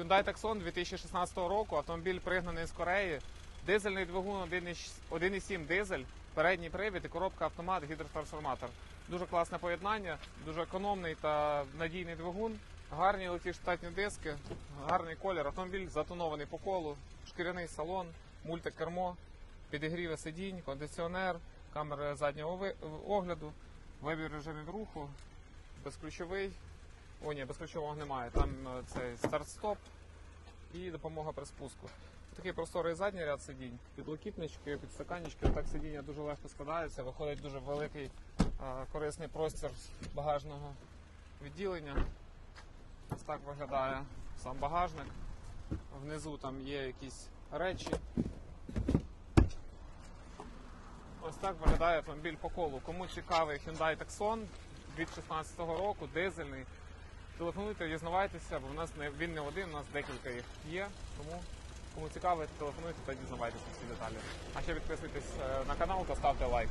Hyundai Tucson 2016 року. Автомобіль пригнаний з Кореї. Дизельний двигун 1,7 дизель, передній привід і коробка автомат, гідротрансформатор. Дуже класне поєднання, дуже економний та надійний двигун. Гарні леті штатні диски, гарний колір. Автомобіль затонований по колу, шкіряний салон, мультикермо, підігріве сидінь, кондиціонер, камери заднього огляду, вибір режимів руху, безключовий. О, ні, безключового немає. Там е, цей старт-стоп і допомога при спуску. Такий просторий задній ряд сидінь, підлокітнички, підстаканнички. Так сидіння дуже легко складається. Виходить дуже великий е, корисний простір багажного відділення. Ось так виглядає сам багажник. Внизу там є якісь речі. Ось так виглядає автомобіль по колу. Кому цікавий Hyundai Tucson 2016 року, дизельний. Телефонуйте, дізнавайтеся, бо в нас не він не один, у нас декілька їх є. Тому кому цікаво, телефонуйте та дізнавайтеся всі деталі. А ще підписуйтесь е, на канал та ставте лайк.